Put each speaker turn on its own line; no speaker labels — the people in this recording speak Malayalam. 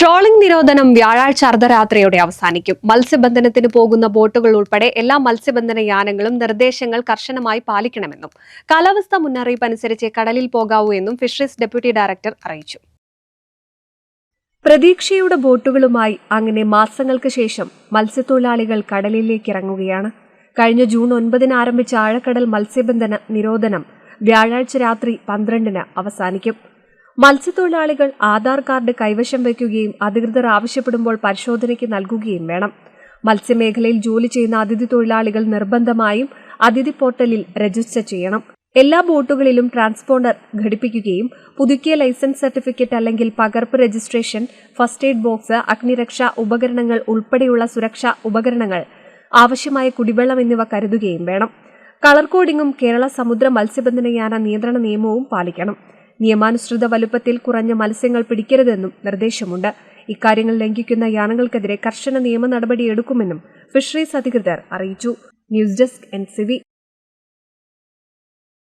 ട്രോളിംഗ് നിരോധനം വ്യാഴാഴ്ച അർദ്ധരാത്രിയോടെ അവസാനിക്കും. മത്സ്യബന്ധനത്തിന് പോകുന്ന ബോട്ടുകൾ ഉൾപ്പെടെ എല്ലാ മത്സ്യബന്ധന യാനങ്ങളും നിർദ്ദേശങ്ങൾ കർശനമായി പാലിക്കണമെന്നും കാലാവസ്ഥ മുന്നറിയിപ്പ് അനുസരിച്ച് കടലിൽ പോകാവൂ എന്നും ഫിഷറീസ് ഡെപ്യൂട്ടി ഡയറക്ടർ അറിയിച്ചു. പ്രതീക്ഷയുടെ ബോട്ടുകളുമായി അങ്ങനെ മാസങ്ങൾക്ക് ശേഷം മത്സ്യത്തൊഴിലാളികൾ കടലിലേക്ക് ഇറങ്ങുകയാണ്. കഴിഞ്ഞ ജൂൺ ഒൻപതിന് ആരംഭിച്ച ആഴക്കടൽ മത്സ്യബന്ധന നിരോധനം വ്യാഴാഴ്ച രാത്രി പന്ത്രണ്ടിന് അവസാനിക്കും. മത്സ്യത്തൊഴിലാളികൾ ആധാർ കാർഡ് കൈവശം വയ്ക്കുകയും അധികൃതർ ആവശ്യപ്പെടുമ്പോൾ പരിശോധനയ്ക്ക് നൽകുകയും വേണം. മത്സ്യമേഖലയിൽ ജോലി ചെയ്യുന്ന അതിഥി തൊഴിലാളികൾ നിർബന്ധമായും അതിഥി പോർട്ടലിൽ രജിസ്റ്റർ ചെയ്യണം. എല്ലാ ബോട്ടുകളിലും ട്രാൻസ്പോണ്ടർ ഘടിപ്പിക്കുകയും പുതുക്കിയ ലൈസൻസ് സർട്ടിഫിക്കറ്റ് അല്ലെങ്കിൽ പകർപ്പ് രജിസ്ട്രേഷൻ ഫസ്റ്റ് എയ്ഡ് ബോക്സ് അഗ്നിരക്ഷാ ഉപകരണങ്ങൾ ഉൾപ്പെടെയുള്ള സുരക്ഷാ ഉപകരണങ്ങൾ ആവശ്യമായ കുടിവെള്ളം എന്നിവ കരുതുകയും വേണം. കളർ കോഡിംഗും കേരള സമുദ്ര മത്സ്യബന്ധനയാന നിയന്ത്രണ നിയമവും പാലിക്കണം. നിയമാനുസൃത വലുപ്പത്തിൽ കുറഞ്ഞ മത്സ്യങ്ങൾ പിടിക്കരുതെന്നും നിർദ്ദേശമുണ്ട്. ഇക്കാര്യങ്ങൾ ലംഘിക്കുന്ന യാനങ്ങൾക്കെതിരെ കർശന നിയമ നടപടിയെടുക്കുമെന്നും ഫിഷറീസ് അധികൃതർ അറിയിച്ചു. News desk N